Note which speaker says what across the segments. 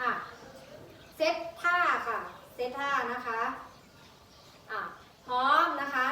Speaker 1: อะเซตท่าค่ะ เซตท่านะคะอะพร้อมนะคะ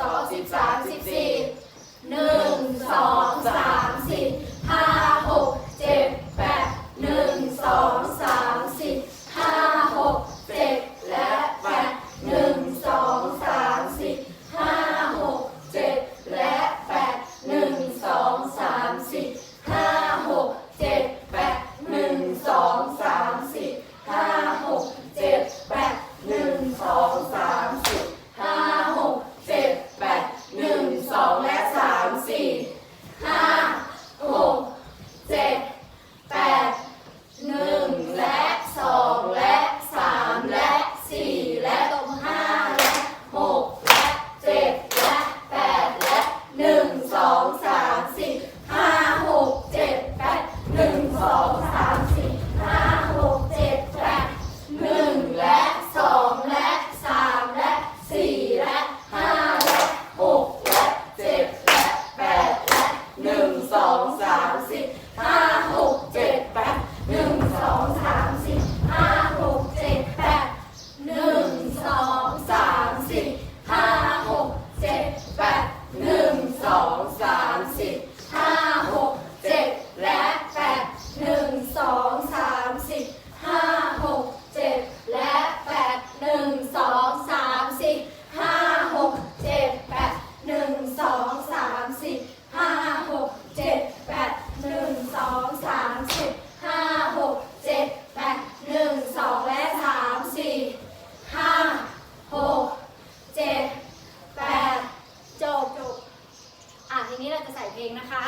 Speaker 1: สองสิบสาม ใส่เองนะคะ